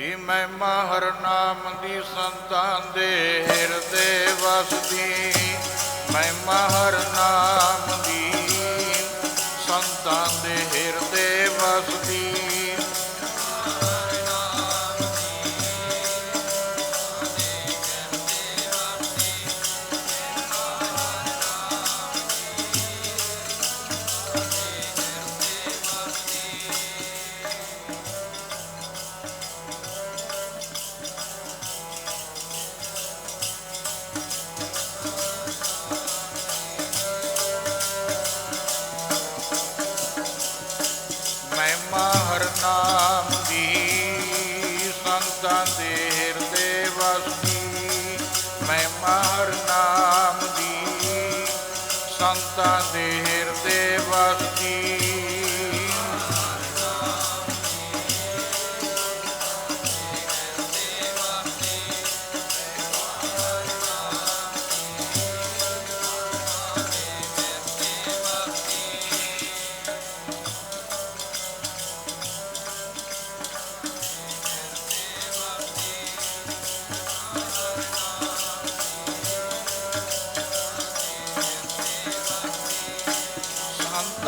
ਜੀ ਮਹਿਮਾ ਹਰ ਨਾਮ ਦੀ ਸੰਤਾਂ ਦੇ ਹਿਰਦੇ ਵਸਦੀ। ਮੈਂ ਮਾਹਰ ਨਾਮ ਦੀ ਸੰਤਾਂ ਦੇ tarde.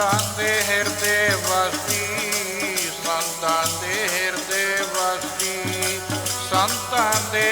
ਸੰਤਾਂ ਦੇ ਹਿਰਦੇ ਵਸਦੀ ਸੰਤਾਂ ਦੇ ਹਿਰਦੇ ਵਸਦੀ ਸੰਤਾਂ ਦੇ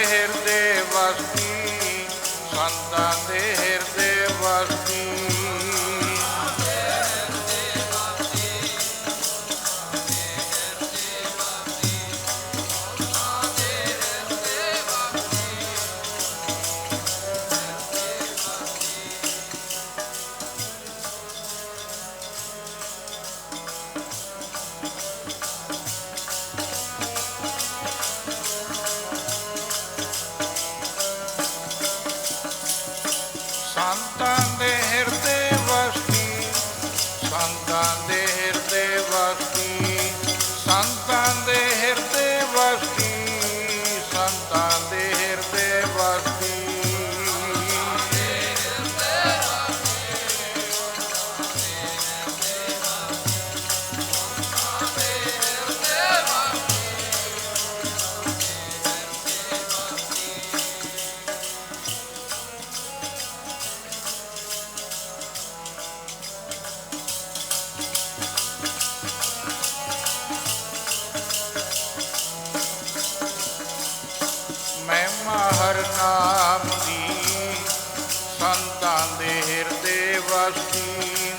ਦੇ ਹਿਰਦੇ ਵਸਦੀ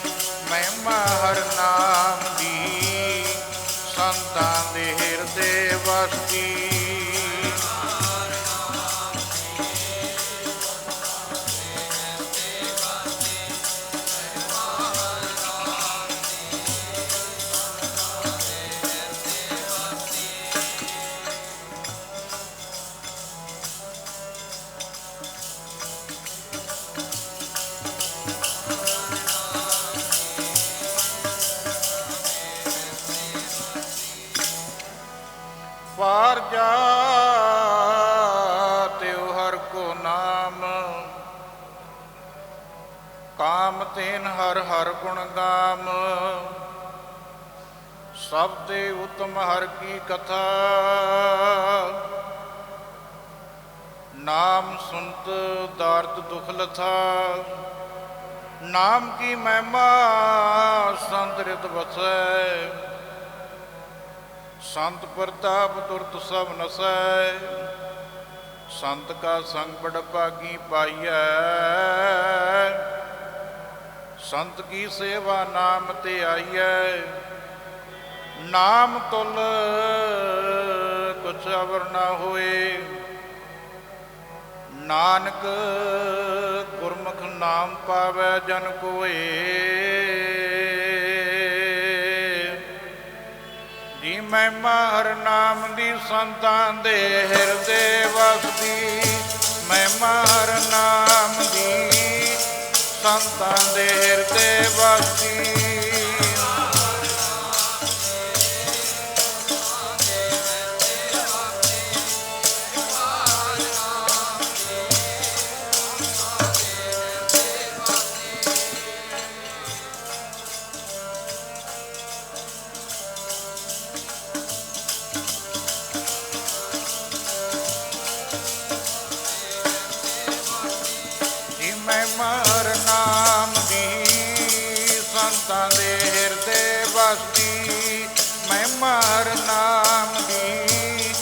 ਮਹਿਮਾ ਹਰ ਨਾਮ ਦੀ। ਸੰਤਾਂ ਦੇ ਹਿਰਦੇ ਵਸਦੀ ਹਰ ਗੁਣ ਗਾਮ। ਸਭ ਤੇ ਉਤਮ ਹਰ ਕੀ ਕਥਾ। ਨਾਮ ਸੁਨਤ ਦਰਦ ਦੁਖ ਲਥਾ। ਨਾਮ ਕੀ ਮਹਿਮਾ ਸੰਤਰਿਤ ਵਸੈ। ਸੰਤ ਪ੍ਰਤਾਪ ਤੁਰਤ ਸਭ ਨਸੈ। ਸੰਤ ਕਾ ਸੰਗ ਬੜ ਭਾਗੀ ਪਾਈਐ। ਸੰਤ ਕੀ ਸੇਵਾ ਨਾਮ ਤੇ ਆਈਐ? ਨਾਮ ਤੁਲ ਕੁਛ ਅਵਰ ਨਾ ਹੋਏ। ਨਾਨਕ ਗੁਰਮੁਖ ਨਾਮ ਪਾਵੈ ਜਨ ਕੋਏ। ਜੀ ਮਹਿਮਾ ਹਰ ਨਾਮ ਦੀ ਸੰਤਾਂ ਦੇ ਹਿਰਦੇ ਵਸਦੀ। ਮਹਿਮਾ ਹਰ ਨਾਮ ਦੀ ਸੰਤਾਂ ਦੇ ਹਿਰਦੇ ਵਾਸੀ। my ਮਹਿਮਾ ਹਰ ਨਾਮ ਦੀ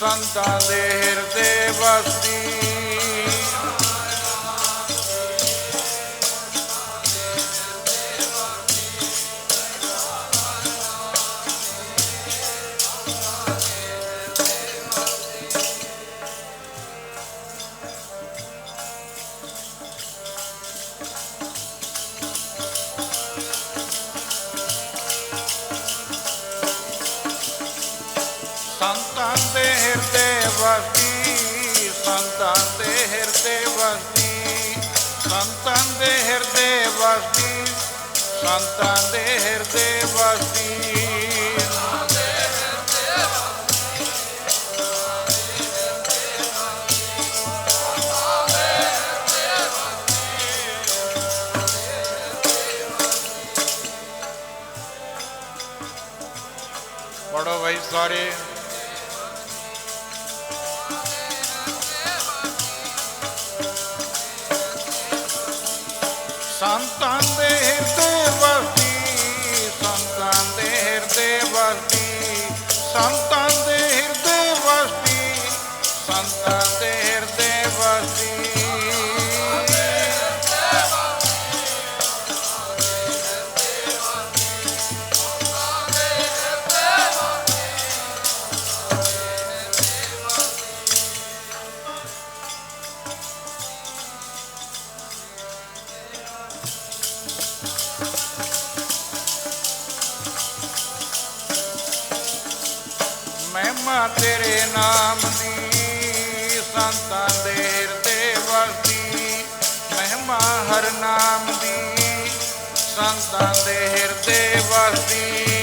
ਸੰਤਾਂ ਦੇ ਹਿਰਦੇ ਵਸਦੀ। ਸੰਤਾਂ ਦੇ ਹਿਰਦੇ ਵਸਦੀ ਸੰਤਾਂ ਦੇ ਹਿਰਦੇ ਵਸਦੀ ਸੰਤਾਂ ਦੇ ਹਿਰਦੇ ਵਸਦੀ ਸੰਤਾਂ ਦੇ ਹਿਰਦੇ ਵਸਦੀ ਪੜੋ ਭਾਈ ਸਾਰੇ। ਸੰਤਾਂ ਦੇ ਹਿਰਦੇ ਤੇਰੇ ਨਾਮ ਦੀ ਸੰਤਾਂ ਦੇਰ ਤੇ ਵਸਦੀ, ਮਹਿਮਾ ਹਰ ਨਾਮ ਦੀ, ਸੰਤਾਂ ਦੇ ਹਿਰਦੇ ਵਸਦੀ।